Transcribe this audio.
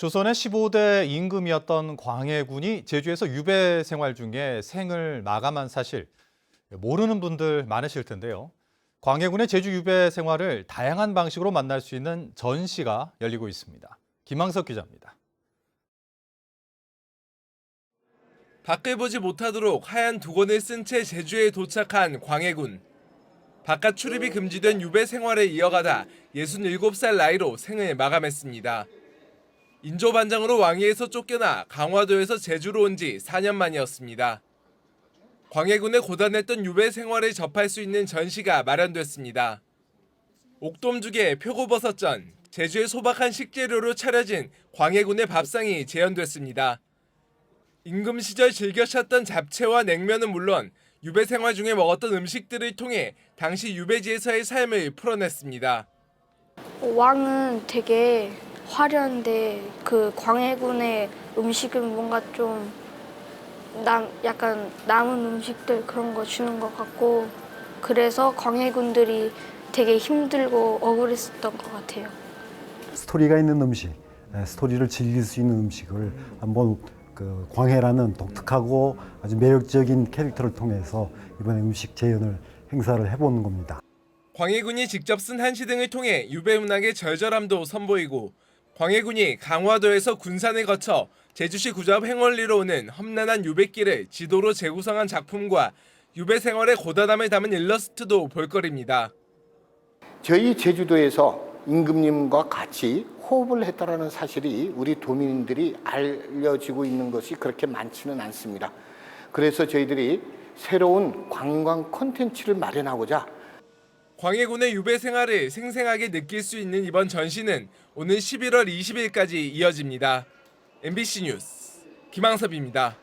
조선의 15대 임금이었던 광해군이 제주에서 유배 생활 중에 생을 마감한 사실 모르는 분들 많으실 텐데요. 광해군의 제주 유배 생활을 다양한 방식으로 만날 수 있는 전시가 열리고 있습니다. 김항석 기자입니다. 밖을 보지 못하도록 하얀 두건을 쓴 채 제주에 도착한 광해군. 바깥 출입이 금지된 유배 생활을 이어가다 67살 나이로 생을 마감했습니다. 인조반장으로 왕위에서 쫓겨나 강화도에서 제주로 온 지 4년 만이었습니다. 광해군의 고단했던 유배 생활을 접할 수 있는 전시가 마련됐습니다. 옥돔죽에 표고버섯전, 제주의 소박한 식재료로 차려진 광해군의 밥상이 재현됐습니다. 임금 시절 즐겨 찾던 잡채와 냉면은 물론 유배 생활 중에 먹었던 음식들을 통해 당시 유배지에서의 삶을 풀어냈습니다. 왕은 되게 화려한데 그 광해군의 음식은 뭔가 좀 남, 약간 남은 음식들 그런 거 주는 것 같고 그래서 광해군들이 되게 힘들고 억울했었던 것 같아요. 스토리가 있는 음식, 에, 스토리를 즐길 수 있는 음식을 한번 그 광해라는 독특하고 아주 매력적인 캐릭터를 통해서 이번에 음식 재현을 행사를 해보는 겁니다. 광해군이 직접 쓴 한시 등을 통해 유배 문학의 절절함도 선보이고 광해군이 강화도에서 군산을 거쳐 제주시 구주 앞 행원리로 오는 험난한 유배길을 지도로 재구성한 작품과 유배 생활의 고단함을 담은 일러스트도 볼거리입니다. 저희 제주도에서 임금님과 같이 호흡을 했다라는 사실이 우리 도민들이 알려지고 있는 것이 그렇게 많지는 않습니다. 그래서 저희들이 새로운 관광 콘텐츠를 마련하고자 광해군의 유배 생활을 생생하게 느낄 수 있는 이번 전시는 오늘 11월 20일까지 이어집니다. MBC 뉴스 김항섭입니다.